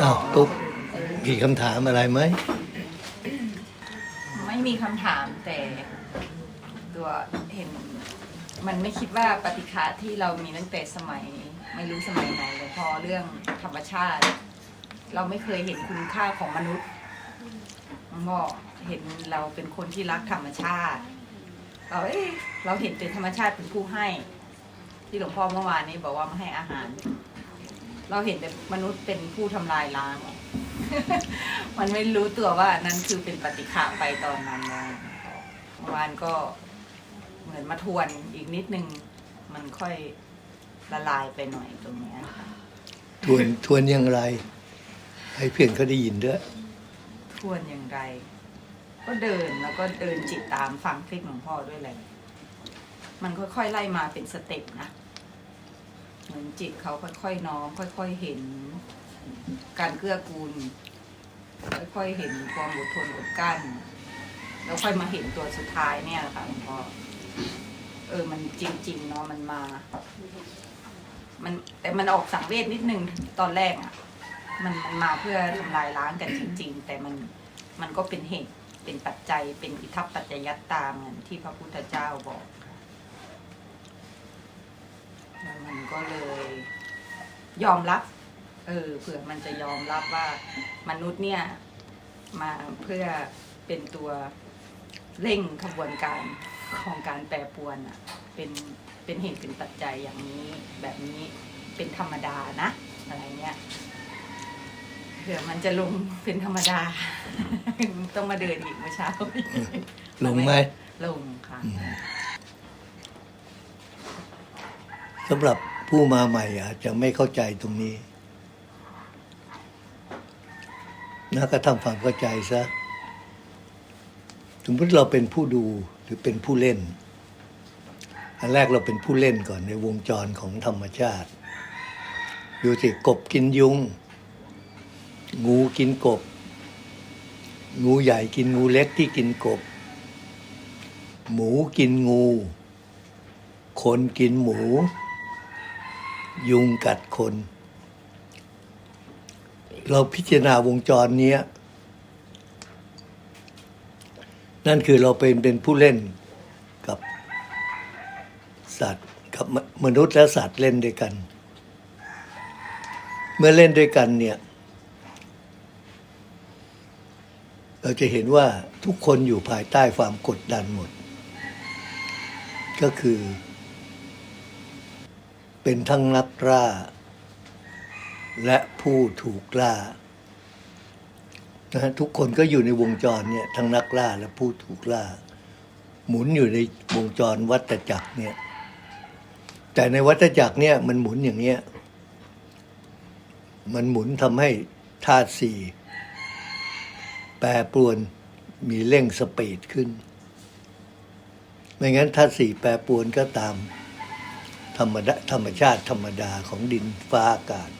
อ้าวตุ๊กมีคำถามอะไรไหม ไม่มีคำถามแต่ตัวเห็น มันไม่คิดว่าปฏิฆาที่เรามีตั้งแต่สมัย ไม่รู้สมัยไหนเลยพอเรื่องธรรมชาติ เราไม่เคยเห็นคุณค่าของมนุษย์มันบอเห็นเราเป็นคนที่รักธรรมชาติ เราเอ้เราเห็นเป็นธรรมชาติเป็นผู้ให้ ที่หลวงพ่อเมื่อวานนี้บอกว่ามาให้อาหาร เราเห็นแต่มนุษย์เป็นผู้ทำลายล้าง มันไม่รู้ตัวว่านั่นคือเป็นปฏิฆาไปตอนนั้นนะเมื่อวานก็เหมือนมาทวนอีกนิดนึง มันค่อยละลายไปหน่อยตรงเนี้ยค่ะทวนทวนอย่างไร ให้เพื่อนเขาได้ยินด้วย ทวนอย่างไร ก็เดินแล้วก็เดินจิตตามฟังคลิปหลวงพ่อด้วยแหละมันค่อยๆไล่มาเป็นสเต็ปนะ เหมือนจิตเขาค่อยๆน้อม ค่อย ๆเห็น การเกื้อกูล ค่อยๆเห็นความอดทนอดกลั้น แล้วค่อยมาเห็นตัวสุดท้ายเนี่ยค่ะหลวงพ่อเออ มันจริง ๆ เนาะมันมา มันแต่มันออกสังเวชนิดนึงตอนแรกอะมันมันมาเพื่อทำลายล้างกันจริง ๆ แต่มันมันก็เป็นเหตุเป็นปัจจัยเป็นอิทัปปัจจยัตตามเหมือนที่พระพุทธเจ้าบอก มันก็เลย ยอมรับ เออเผื่อมันจะยอมรับว่ามนุษย์เนี่ย มาเพื่อเป็นตัวเร่งขบวนการของการแปรปรวนอะ เป็นเป็นเหตุเป็นปัจจัยอย่างนี้ แบบนี้เป็นธรรมดานะ อะไรเงี้ยเผื่อมันจะลงเป็นธรรมดา ต้องมาเดินอีกเมื่อเช้าลงไหมลงค่ะ สำหรับผู้มาใหม่อาจจะไม่เข้าใจตรงนี้นะก็ทำความเข้าใจซะสมมติเราเป็นผู้ดูหรือเป็นผู้เล่น อันแรกเราเป็นผู้เล่นก่อนในวงจรของธรรมชาติ ดูสิกบกินยุง งูกินกบ งูใหญ่กินงูเล็กที่กินกบ หมูกินงู คนกินหมู ยุงกัดคน เราพิจารณาวงจรเนี้ยนั่นคือเราเป็นเป็นผู้เล่นกับสัตว์กับมมนุษย์และสัตว์เล่นด้วยกัน เมื่อเล่นด้วยกันเนี่ย เราจะเห็นว่าทุกคนอยู่ภายใต้ความกดดันหมด ก็คือ เป็นทั้งนักล่า และผู้ถูกล่านะฮะทุกคนก็อยู่ในวงจรเนี่ยทั้งนักล่าและผู้ถูกล่า หมุนอยู่ในวงจรวัฏจักรเนี่ยแต่ในวัฏจักรเนี่ยมันหมุนอย่างเนี้ยมันหมุนทำให้ธาตุสี่แปรปรวนมีเร่งสปีดขึ้น ไม่งั้นธาตุสี่แปรปรวนก็ตาม ธรรมดาธรรมชาติธรรมดาของดินฟ้าอากาศ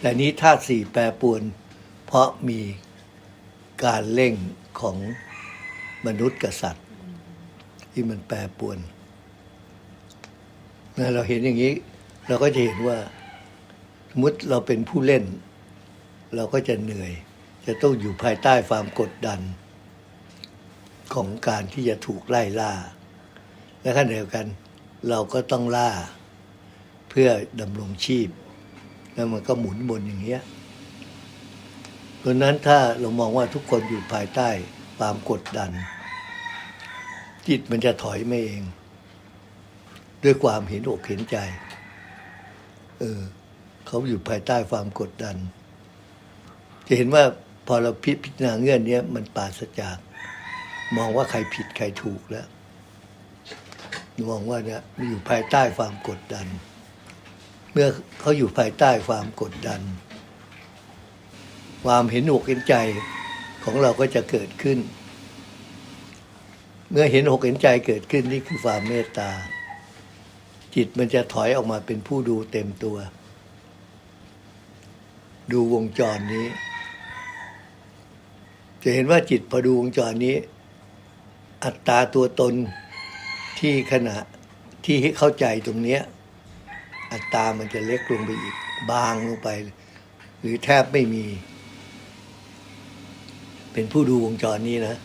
แต่นี้ธาตุสี่แปรปรวน เพราะมีการเร่งของมนุษย์กับสัตว์ ที่มันแปรปรวนนะเราเห็นอย่างนี้ เราก็จะเห็นว่าสมมติเราเป็นผู้เล่น เราก็จะเหนื่อย จะต้องอยู่ภายใต้ความกดดัน ของการที่จะถูกไล่ล่า และขณะเดียวกัน เราก็ต้องล่าเพื่อดำรงชีพ แล้วมันก็หมุนบนอย่างเงี้ยเพราะฉะนั้นถ้าเรามองว่าทุกคนอยู่ภายใต้ความกดดัน จิตมันจะถอยไม่เอง ด้วยความเห็นอกเห็นใจ เออเขาอยู่ภายใต้ความกดดัน จะเห็นว่าพอเราพิพจารณาเงื่อนนี้มันปราศจาก มองว่าใครผิดใครถูกแล้ว มองว่าเนี่ยมันอยู่ภายใต้ความกดดัน เมื่อเขาอยู่ภายใต้ความกดดัน ความเห็นอกเห็นใจของเราก็จะเกิดขึ้น เมื่อเห็นอกเห็นใจเกิดขึ้นนี่คือความเมตตา จิตมันจะถอยออกมาเป็นผู้ดูเต็มตัว ดูวงจรนี้ จะเห็นว่าจิตพอดูวงจรนี้ อัตตาตัวตน ที่ขณะที่เข้าใจตรงเนี้ยอัตตามันจะเล็กลงไปอีก บางลงไป หรือแทบไม่มี เป็นผู้ดูวงจรนี้นะ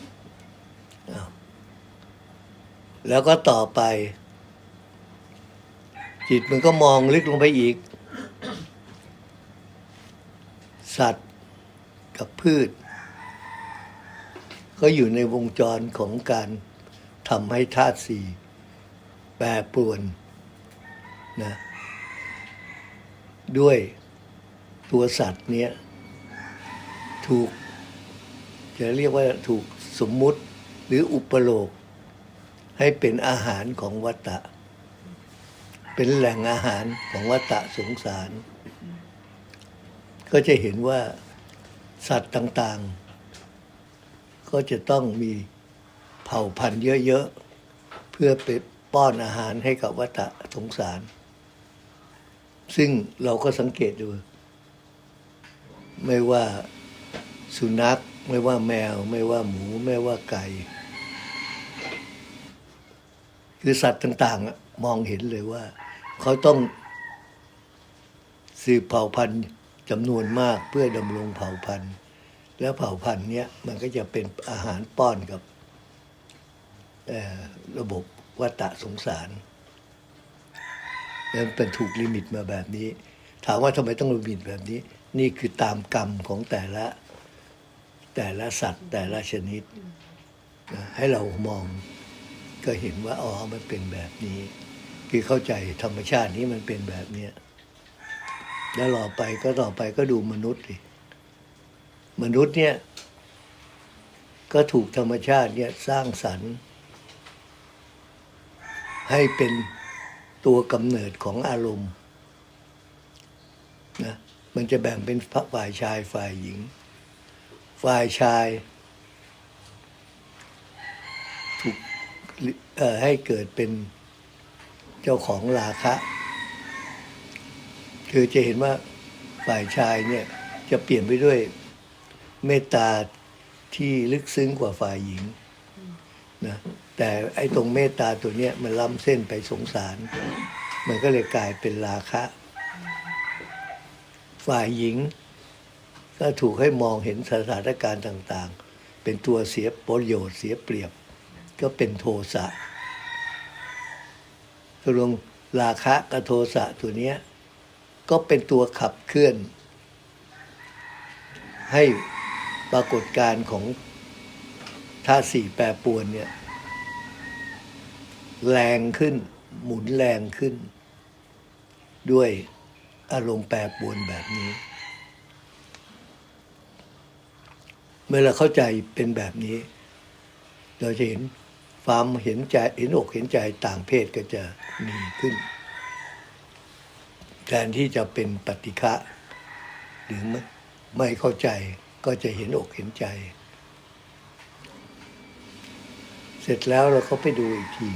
แล้วก็ต่อไป จิตมันก็มองลึกลงไปอีก สัตว์กับพืช ก็อยู่ในวงจรของการ ทำให้ธาตุสี่แปรปรวนนะด้วยตัวสัตว์เนี้ยถูก จะเรียกว่าถูกสมมุติหรืออุปโลก ให้เป็นอาหารของวัตตะ เป็นแหล่งอาหารของวัตตะสงสาร ก็จะเห็นว่าสัตว์ต่างๆ ก็จะต้องมี เผ่าพันธุ์เยอะๆ เพื่อไปป้อนอาหารให้กับวัตะสงสาร ซึ่งเราก็สังเกตดู ไม่ว่าสุนัข ไม่ว่าแมว ไม่ว่าหมู ไม่ว่าไก่ คือสัตว์ต่างๆ มองเห็นเลยว่า เขาต้องสืบเผ่าพันธุ์จำนวนมากเพื่อดำรงเผ่าพันธุ์ แล้วเผ่าพันธุ์เนี้ยมันก็จะเป็นอาหารป้อนกับ ระบบวัตะสงสารแล้วมันเป็นถูกลิมิตมาแบบนี้ ถามว่าทำไมต้องลิมิตแบบนี้ นี่คือตามกรรมของแต่ละแต่ละสัตว์แต่ละชนิด ให้เรามองก็เห็นว่าอ๋อมันเป็นแบบนี้ คือเข้าใจธรรมชาตินี้มันเป็นแบบเนี้ยแล้วต่อไปก็ต่อไปก็ดูมนุษย์ดิมนุษย์เนี่ย ก็ถูกธรรมชาติเนี่ยสร้างสรรค์ ให้เป็นตัวกำเนิดของอารมณ์นะมันจะแบ่งเป็นฝ่ายชายฝ่ายหญิง ฝ่ายชายถูกให้เกิดเป็นเจ้าของราคะ คือจะเห็นว่าฝ่ายชายเนี่ยจะเปลี่ยนไปด้วยเมตตาที่ลึกซึ้งกว่าฝ่ายหญิงนะ แต่ไอ้ตรงเมตตาตัวเนี้ยมันล้ำเส้นไปสงสาร มันก็เลยกลายเป็นราคะ ฝ่ายหญิง ก็ถูกให้มองเห็นสถานการณ์ต่างๆ เป็นตัวเสียประโยชน์เสียเปรียบ ก็เป็นโทสะตกลงราคะกับโทสะตัวเนี้ยก็เป็นตัวขับเคลื่อน ให้ปรากฏการณ์ของธาตุสี่แปรปรวนเนี่ย แรงขึ้น หมุนแรงขึ้น ด้วยอารมณ์แปรปรวนแบบนี้ เมื่อเราเข้าใจเป็นแบบนี้ เราจะเห็นความเห็นใจเห็นอกเห็นใจต่างเพศก็จะมีขึ้น แทนที่จะเป็นปฏิฆะหรือไม่ไม่เข้าใจก็จะเห็นอกเห็นใจ เสร็จแล้วเราก็ไปดูอีกที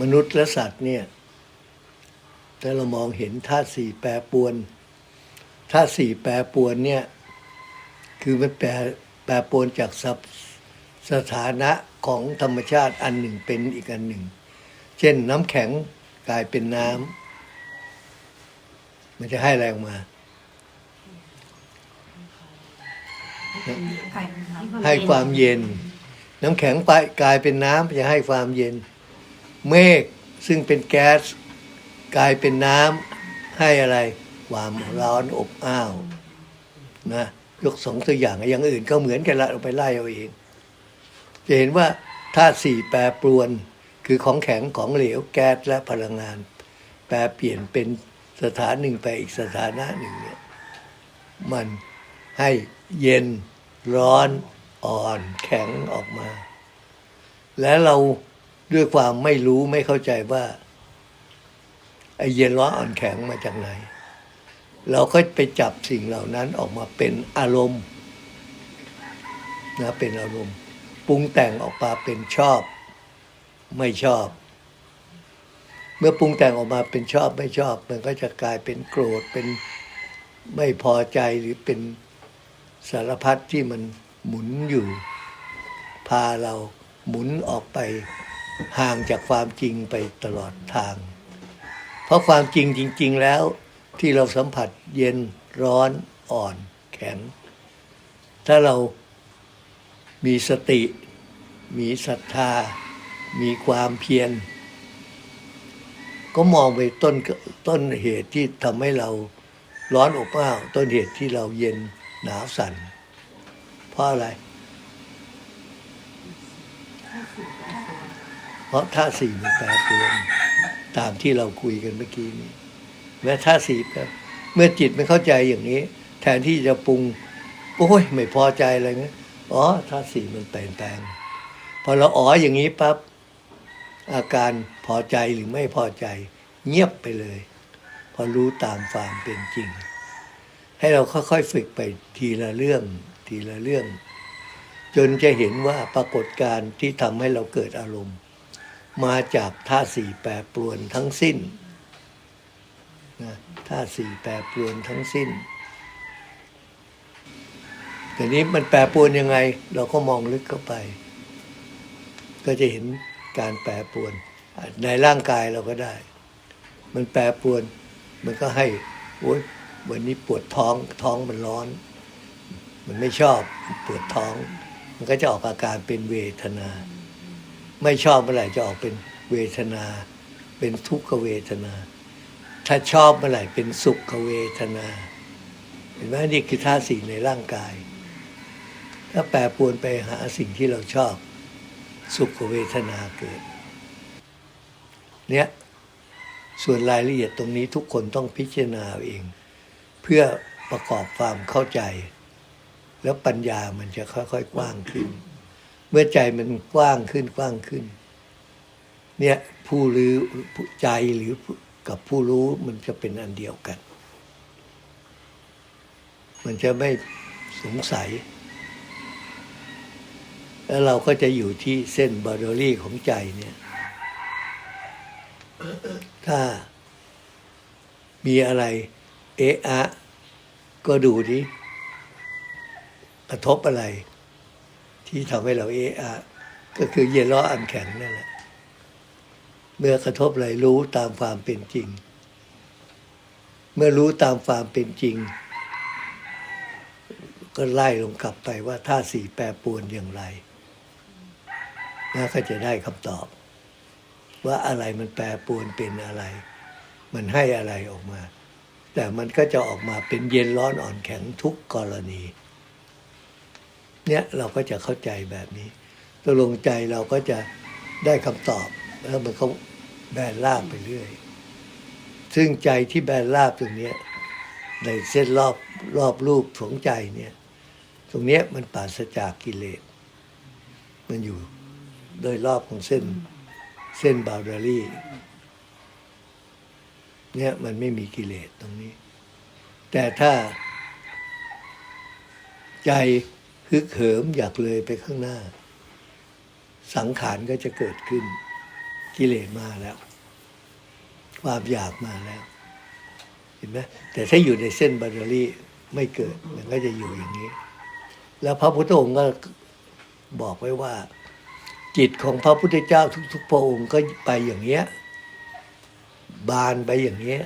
มนุษย์และสัตว์เนี่ยถ้าเรามองเห็นธาตุสี่แปรปรวนธาตุสี่แปรปรวนเนี่ย คือมันแปรแปรปรวนจากสสถานะของธรรมชาติอันหนึ่งเป็นอีกอันหนึ่ง เช่นน้ำแข็งกลายเป็นน้ำมันจะให้อะไรออกมา ให้ความเย็น น้ำแข็งไปกลายเป็นน้ำจะให้ความเย็น เมฆซึ่งเป็นแก๊สกลายเป็นน้ำให้อะไร ความร้อนอบอ้าวนะยกสองตัวอย่างอย่างอื่นก็เหมือนกันละเราไปไล่เอาเอง จะเห็นว่าธาตุสี่แปรปรวนคือของแข็งของเหลวแก๊สและพลังงาน แปรเปลี่ยนเป็นสถานหนึ่งไปอีกสถานะหนึ่งเนี่ยมันให้เย็นร้อน อ่อนแข็งออกมา และเราด้วยความไม่รู้ไม่เข้าใจว่าไอ้เย็นร้อนอ่อนแข็งมาจากไหน เราก็ไปจับสิ่งเหล่านั้นออกมาเป็นอารมณ์นะเป็นอารมณ์ปรุงแต่งออกมาเป็นชอบ ไม่ชอบ เมื่อปรุงแต่งออกมาเป็นชอบไม่ชอบ มันก็จะกลายเป็นโกรธเป็นไม่พอใจหรือเป็นสารพัดที่มัน หมุนอยู่ พาเราหมุนออกไปห่างจากความจริงไปตลอดทาง เพราะความจริงจริง ๆ แล้วที่เราสัมผัสเย็นร้อนอ่อนแข็ง ถ้าเรามีสติ มีศรัทธา มีความเพียร ก็มองไปต้นต้นเหตุที่ทำให้เราร้อนอบอ้าว ต้นเหตุที่เราเย็นหนาวสั่น เพราะอะไร เพราะท่าตุสี่มันแปรปรวนตามที่เราคุยกันเมื่อกี้นี้แม้ท่าตุสี่เมื่อจิตไม่เข้าใจอย่างนี้ แทนที่จะปรุงโอ้ยไม่พอใจอะไรเงี้ยอ๋อท่าตุสี่มันเปลี่ยนแปลงพอเราอ๋ออย่างนี้ปั๊บอาการพอใจหรือไม่พอใจ เงียบไปเลย พอรู้ตามความเป็นจริง ให้เราค่อยๆฝึกไปทีละเรื่อง ทีละเรื่อง จนจะเห็นว่าปรากฏการณ์ที่ทำให้เราเกิดอารมณ์ มาจากท่าสี่แปรปรวนทั้งสิ้นนะท่าสี่แปรปรวนทั้งสิ้นแต่นี้มันแปรปรวนยังไง เราก็มองลึกเข้าไป ก็จะเห็นการแปรปรวนในร่างกายเราก็ได้ มันแปรปรวนมันก็ให้โอ๊ยวันนี้ปวดท้องท้องมันร้อน มันไม่ชอบปวดท้อง มันก็จะออกอาการเป็นเวทนา ไม่ชอบเมื่อไหร่จะออกเป็นเวทนา เป็นทุกขเวทนา ถ้าชอบเมื่อไหร่เป็นสุขเวทนา เห็นไหมนี่คือท่าสี่ในร่างกาย ถ้าแปรปรวนไปหาสิ่งที่เราชอบ สุขเวทนาเกิด เนี่ยส่วนรายละเอียดตรงนี้ทุกคนต้องพิจารณาเอง เพื่อประกอบความเข้าใจ แล้วปัญญามันจะค่อยๆกว้างขึ้น เมื่อใจมันกว้างขึ้นกว้างขึ้น เนี่ยผู้รู้ใจหรือกับผู้รู้มันจะเป็นอันเดียวกัน มันจะไม่สงสัย แล้วเราก็จะอยู่ที่เส้นบาร์โดรี่ของใจเนี่ย ถ้ามีอะไร เอะอะก็ดูดิ ระทบอะไร ที่ทำให้เราเอะอะก็คือเย็นร้อนอันแข็งนั่นแหละ เมื่อกระทบอะไรรู้ตามความเป็นจริง เมื่อรู้ตามความเป็นจริง ก็ไล่ลงกลับไปว่าท่าสี่แปรปรวนอย่างไร แล้วก็จะได้คำตอบ ว่าอะไรมันแปรปรวนเป็นอะไร มันให้อะไรออกมา แต่มันก็จะออกมาเป็นเย็นร้อนอ่อนแข็งทุกกรณี เนี่ยเราก็จะเข้าใจแบบนี้ตกลงใจเราก็จะได้คำตอบ แล้วมันก็แบนราบไปเรื่อย ซึ่งใจที่แบนราบตรงเนี้ยในเส้นรอบรอบรูปของใจเนี่ย ตรงเนี้ยมันปราศจากกิเลส มันอยู่โดยรอบของเส้นเส้นบาวดารี่เนี่ยมันไม่มีกิเลสตรงนี้ แต่ถ้าใจ ฮึกเหิมอยากเลยไปข้างหน้า สังขารก็จะเกิดขึ้น กิเลสมาแล้ว ความอยากมาแล้ว เห็นไหมแต่ถ้าอยู่ในเส้นบาร์รี่ไม่เกิดมันก็จะอยู่อย่างนี้ แล้วพระพุทธองค์ก็บอกไว้ว่า จิตของพระพุทธเจ้าทุก ๆ พระองค์ก็ไปอย่างเนี้ยบานไปอย่างเนี้ย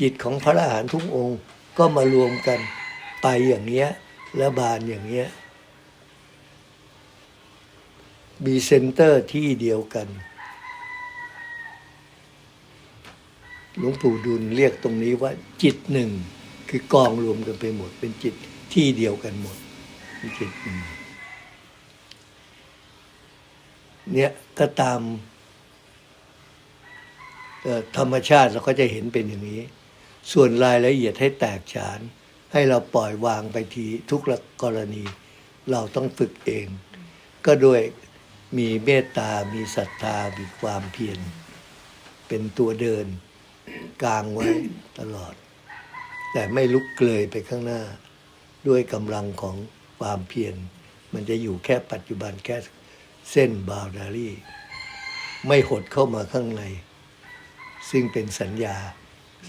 จิตของพระอรหันต์ทุกองค์ก็มารวมกันไปอย่างเนี้ย แล้วบานอย่างเนี้ย มีเซ็นเตอร์ที่เดียวกัน หลวงปู่ดุลเรียกตรงนี้ว่าจิตหนึ่ง คือกองรวมกันไปหมด เป็นจิตที่เดียวกันหมดจิตหนึ่งเนี่ยก็ตามธรรมชาติเราก็จะเห็นเป็นอย่างนี้ ส่วนรายละเอียดให้แตกฉาน ให้เราปล่อยวางไปทีทุกกรณี เราต้องฝึกเอง ก็ด้วยมีเมตตา มีศรัทธา มีความเพียรเป็นตัวเดินกลางไว้ตลอด แต่ไม่ลุกเกลยไปข้างหน้า ด้วยกำลังของความเพียรมันจะอยู่แค่ปัจจุบันแค่เส้นบาวดารี่ ไม่หดเข้ามาข้างใน ซึ่งเป็นสัญญา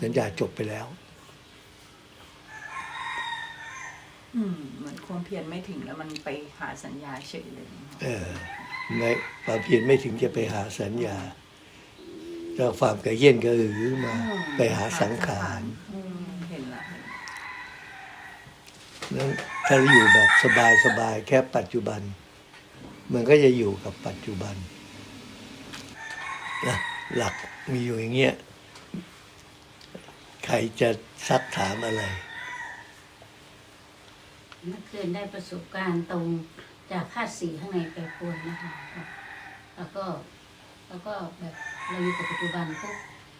สัญญาจบไปแล้ว เหมือนความเพียรไม่ถึงแล้วมันไปหาสัญญาเฉยเลยเออในความเพียรไม่ถึงจะไปหาสัญญาเราความกระเย็นกระหือมา ไปหาสังขารเห็นละนั้นถ้าอยู่แบบสบายสบายแค่ปัจจุบัน มันก็จะอยู่กับปัจจุบันนะหลักมีอยู่อย่างเงี้ย ใครจะซักถามอะไร เมื่อคืนได้ประสบการณ์ตรงจากธาตุสีข้างในแปรปรวนนะคะ แล้วก็แล้วก็แบบเราอยู่กับปัจจุบันปุ๊บ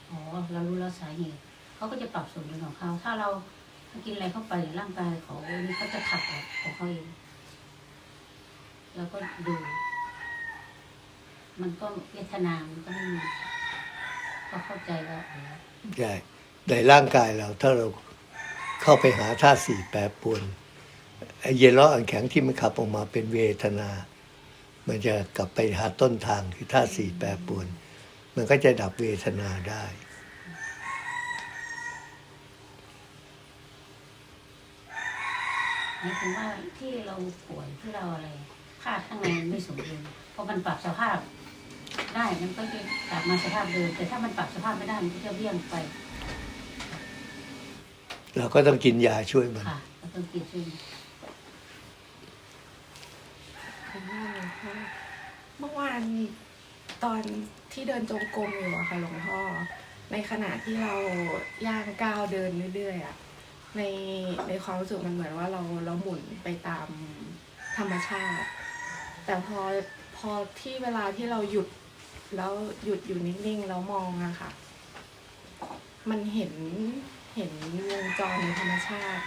อ๋อเรารู้แล้วสาเหตุเขาก็จะปรับสมดุลของเขาถ้าเรากินอะไรเข้าไปร่างกายเขานี่เขาจะขับออกของเขาเองแล้วก็ดู มันก็เวทนา มันก็ไม่มีก็เข้าใจว่าอ๋อใช่ในร่างกายเราถ้าเราเข้าไปหาธาตุสี่แปรปรวน เย็นร้อนอ่อนแข็งที่มันขับออกมาเป็นเวทนา มันจะกลับไปหาต้นทางคือธาตุสี่แปรปรวน มันก็จะดับเวทนาได้หมายถึงว่าที่เราป่วยที่เราอะไรธาตุข้างในมันไม่สมดุลพอมันปรับสภาพ ได้มันก็จะกลับมาสภาพเดิมแต่ถ้ามันปรับสภาพไม่ได้มันก็จะเบี่ยงไปเราก็ต้องกินยาช่วยมันค่ะแล้วต้องกินซึ่ง เมื่อวานตอนที่เดินจงกรมอยู่อะค่ะหลวงพ่อ ในขณะที่เราย่างก้าวเดินเรื่อยๆอะในในความรู้สึกมันเหมือนว่าเราเราหมุนไปตามธรรมชาติ แต่พอพอที่เวลาที่เราหยุดแล้วหยุดอยู่นิ่งๆแล้วมองอะค่ะ มันเห็นเห็นวงจรในธรรมชาติ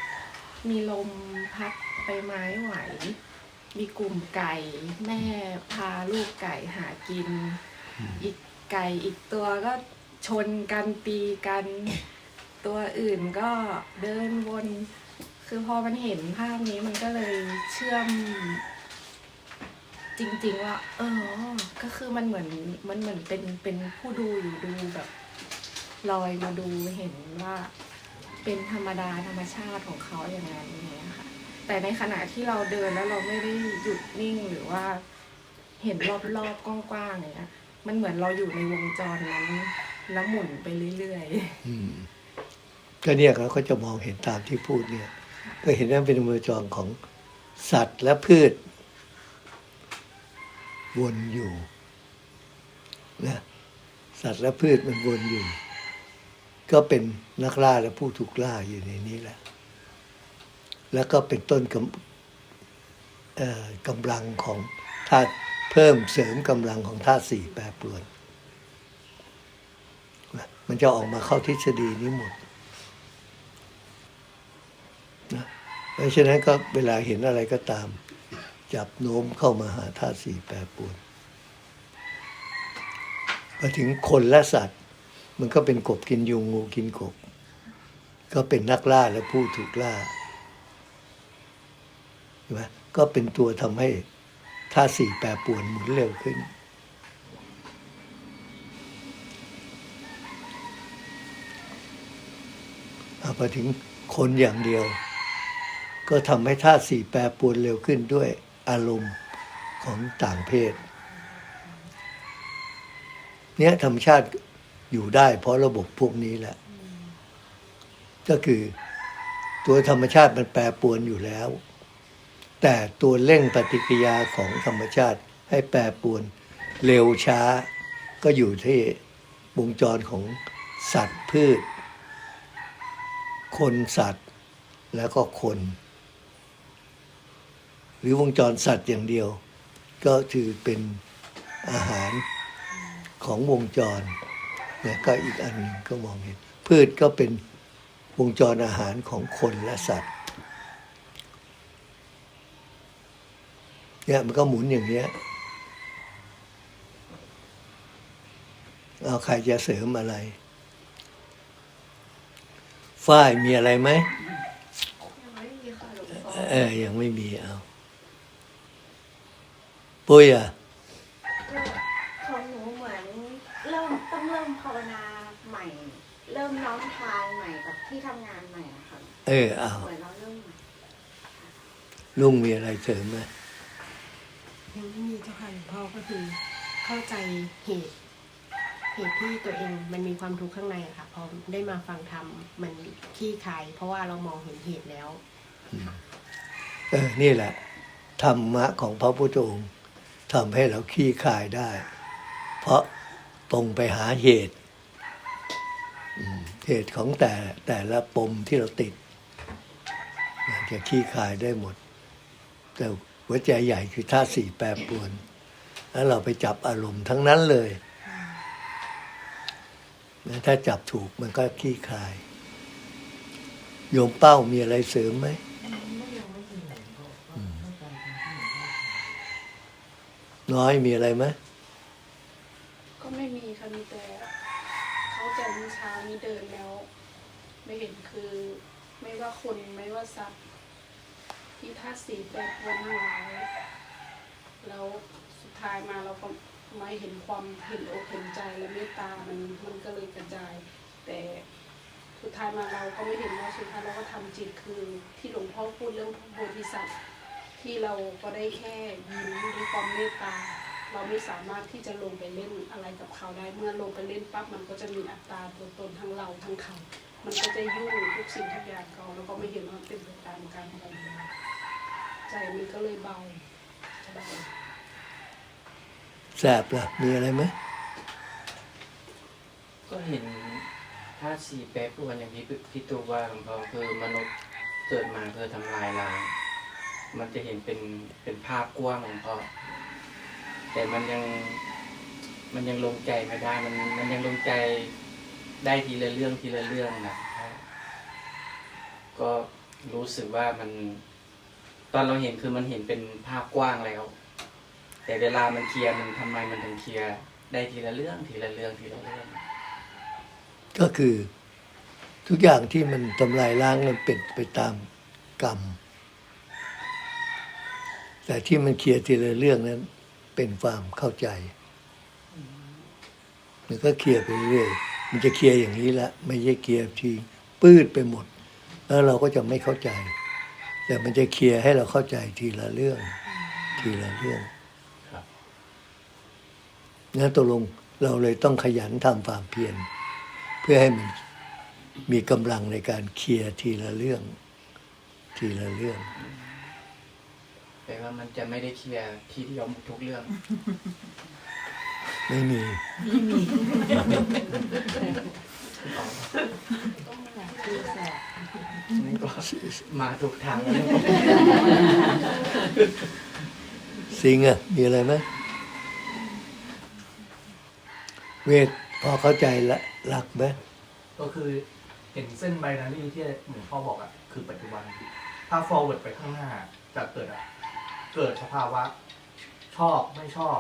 มีลมพัดใบไม้ไหว มีกลุ่มไก่แม่พาลูกไก่หากิน อีกไก่อีกตัวก็ชนกันตีกัน ตัวอื่นก็เดินวน คือพอมันเห็นภาพนี้มันก็เลยเชื่อม จริง ๆ ว่า เออ ก็คือมันเหมือนมันเหมือนเป็นเป็นผู้ดูอยู่ดูแบบลอยมาดูเห็นว่าเป็นธรรมดาธรรมชาติของเขาอย่างนั้นอย่างเงี้ยค่ะ แต่ในขณะที่เราเดินแล้วเราไม่ได้หยุดนิ่งหรือว่าเห็นรอบๆกว้างๆอย่างเงี้ยมันเหมือนเราอยู่ในวงจรนั้นแล้วหมุนไปเรื่อยอืมก็เนี่ยเราก็จะมองเห็นตามที่พูดเนี่ย ก็เห็นว่าเป็นวงจรของสัตว์และพืช วนอยู่นะสัตว์และพืชมันวนอยู่ ก็เป็นนักล่าและผู้ถูกล่าอยู่ในนี้แหละ แล้วก็เป็นต้นกำกำลังของธาตุเพิ่มเสริมกำลังของธาตุสี่แปรปรวน มันจะออกมาเข้าทฤษฎีนี้หมดนะเพราะฉะนั้นก็เวลาเห็นอะไรก็ตาม จับโน้มเข้ามาหาธาตุสี่แปรปรวนมาถึงคนและสัตว์ มันก็เป็นกบกินยุงงูกินกบ ก็เป็นนักล่าและผู้ถูกล่า ช่ไหมก็เป็นตัวทำให้ธาตุสี่แปรปวนหมุนเร็วขึ้น เอาไปถึงคนอย่างเดียว ก็ทำให้ธาตุสี่แปรปวนเร็วขึ้นด้วยอารมณ์ของต่างเพศ เนี่ยธรรมชาติอยู่ได้เพราะระบบพวกนี้แหละ ก็คือตัวธรรมชาติมันแปรปวนอยู่แล้ว แต่ตัวเร่งปฏิกิริยาของธรรมชาติให้แปรปรวนเร็วช้า ก็อยู่ที่วงจรของสัตว์พืช คนสัตว์แล้วก็คน หรือวงจรสัตว์อย่างเดียว ก็ถือเป็นอาหารของวงจรเนี่ยก็อีกอันหนึ่งก็มองเห็น พืชก็เป็นวงจรอาหารของคนและสัตว์ เนี่ยมันก็หมุนอย่างเนี้ยเอาใครจะเสริมอะไร ฝ้ายมีอะไรไหมๆไม่มีค่ะหลวงพ่อเออยังไม่มีเอา ปุ้ยอะของหนูเหมือนเริ่มต้องเริ่มภาวนาใหม่ เริ่มน้อมทางใหม่กับที่ทำงานใหม่อะค่ะเออเอาเหมือนเราเริ่มใหม่ลุงมีอะไรเสริมไหม ยังไม่มีเจ้าค่ะหลวงพ่อก็คือเข้าใจเหตุเหตุที่ตัวเองมันมีความทุกข์ข้างในอะค่ะพอได้มาฟังธรรมมันขี้คาย เพราะว่าเรามองเห็นเหตุแล้วเออนี่แหละธรรมะของพระพุทธองค์ทำให้เราขี้คายได้ เพราะตรงไปหาเหตุเหตุของแต่แต่ละปมที่เราติดจะขี้คายได้หมดแต่ หัวใจใหญ่คือธาตุสี่แปรปรวน แล้วเราไปจับอารมณ์ทั้งนั้นเลยถ้าจับถูกมันก็ขี้คาย โยมเป้ามีอะไรเสริมไหมน้อยมีอะไรไหมก็ไม่มีค่ะมีแต่เขาใจเมื่อเช้านี้เดินแล้ว ไม่เห็นคือ ไม่ว่าคนไม่ว่าสัตว์ ที่ธาสีแปดวันหลายแล้วสุดท้ายมาเราก็ไม่เห็นความเห็นอกเห็นใจและเมตตามันมันก็เลยกระจาย แต่สุดท้ายมาเราก็ไม่เห็นว่าสุดท้ายเราก็ทำจิตคือที่หลวงพ่อพูดเรื่องโพธิสัตว์ที่เราก็ได้แค่ยิ้มด้วยความเมตตา เราไม่สามารถที่จะลงไปเล่นอะไรกับเขาได้ เมื่อลงไปเล่นปั๊บมันก็จะมีอัตราตัวตนทั้งเราทั้งเขา มันก็จะยุ่งทุกสิ่งทุกอย่างเขาแล้วก็ไม่เห็นว่าเป็นไปตามการของเรา ใจมันก็เลยเบาสบายแสบล่ะ มีอะไรไหมก็เห็นธาตุสีแปรปรวนอย่างที่พี่ตูว่าหลวงพ่อคือมนุษย์เกิดมาเพื่อทำลายล้างมันจะเห็นเป็นเป็นภาพกว้างหลวงพ่อแต่มันยังมันยังลงใจไม่ได้มันมันยังลงใจได้ทีละเรื่องทีละเรื่องนะก็รู้สึกว่ามัน ตอนเราเห็นคือมันเห็นเป็นภาพกว้างแล้ว แต่เวลามันเคลียร์มันทำไมมันถึงเคลียร์ได้ทีละเรื่องทีละเรื่องทีละเรื่อง ก็คือทุกอย่างที่มันทำลายล้างมันเป็นไปตามกรรม แต่ที่มันเคลียร์ทีละเรื่องนั้น เป็นความเข้าใจมันก็เคลียร์ไปเรื่อยมันจะเคลียร์อย่างนี้ละไม่ใช่เคลียร์ทีปื้ดไปหมด แล้วเราก็จะไม่เข้าใจ แต่มันจะเคลียร์ให้เราเข้าใจทีละเรื่อง ทีละเรื่องครับงั้นตกลงเราเลยต้องขยันทำความเพียรเพื่อให้มันมีกำลังในการเคลียร์ทีละเรื่อง ทีละเรื่องแต่ว่ามันจะไม่ได้เคลียร์ทีเดียวหมดทุกเรื่อง ไม่มี นี่ก็มาถูกทางแล้วสิงห์อะ มีอะไรไหมเวทพอเข้าใจละหลักไหมก็คือเห็นเส้นไบนารีที่หลวงพ่อบอกอะคือปัจจุบัน ถ้า forward ไปข้างหน้าจะเกิดอะเกิดสภาวะ ชอบไม่ชอบ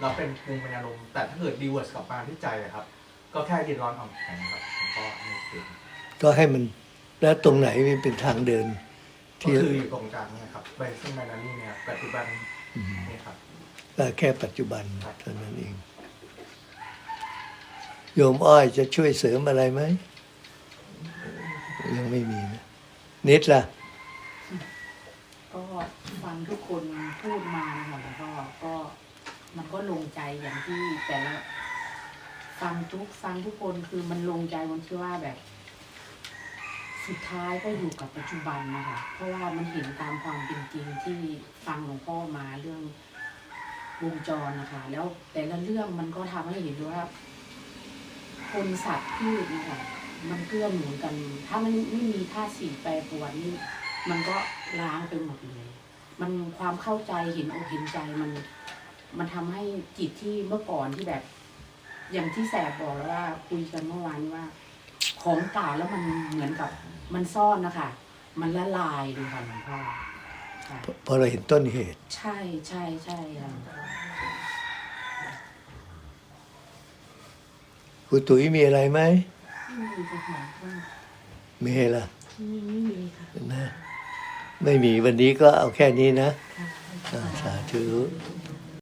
แล้วเป็นปรุงเป็นอารมณ์ แต่ถ้าเกิด reverse กลับมาที่ใจอะครับ ก็แค่เย็นร้อนอ่อนแข็งครับหลวงพ่อนี่คือก็ให้มัน แล้วตรงไหนมันเป็นทางเดิน ก็ที่คืออยู่ตรงกลางเนี่ยครับใบเส้นไบนารีเนี่ยปัจจุบันอืมเนี่ยครับ ก็แค่ปัจจุบันเท่านั้นเอง โยมอ้อยจะช่วยเสริมอะไรไหมยังไม่มีนะนิดล่ะ ก็ฟังทุกคนพูดมานะคะแล้วก็ก็มันก็ลงใจอย่างที่แต่ละฟังทุกฟังทุกคนคือมันลงใจบนที่ว่าแบบ สุดท้ายก็อยู่กับปัจจุบันนะคะ เพราะว่ามันเห็นตามความเป็นจริงที่ฟังหลวงพ่อมาเรื่องวงจรนะคะ แล้วแต่ละเรื่องมันก็ทำให้เห็นว่า คนสัตว์พืชนะคะมันเกื้อหนุนกัน ถ้ามันไม่มีท่าตุสี่แปรปรวนนี่มันก็ล้างไปหมดเลยมันความเข้าใจเห็นอกเห็นใจมันมันทำให้จิตที่เมื่อก่อนที่แบบ อย่างที่แสบบอกแล้วว่าคุยกันเมื่อวานว่า ของเก่าแล้วมันเหมือนกับมันซ่อนนะคะ มันละลายเลยค่ะหลวงพ่อค่ะพอเราเห็นต้นเหตุ ใช่ใช่ใช่ค่ะคุณตุ๋ยมีอะไรไหมไม่มีจะหาว่ามีล่ะไม่ไม่มีค่ะนะไม่มีวันนี้ก็เอาแค่นี้นะ ค่ะ อ่าสาธุค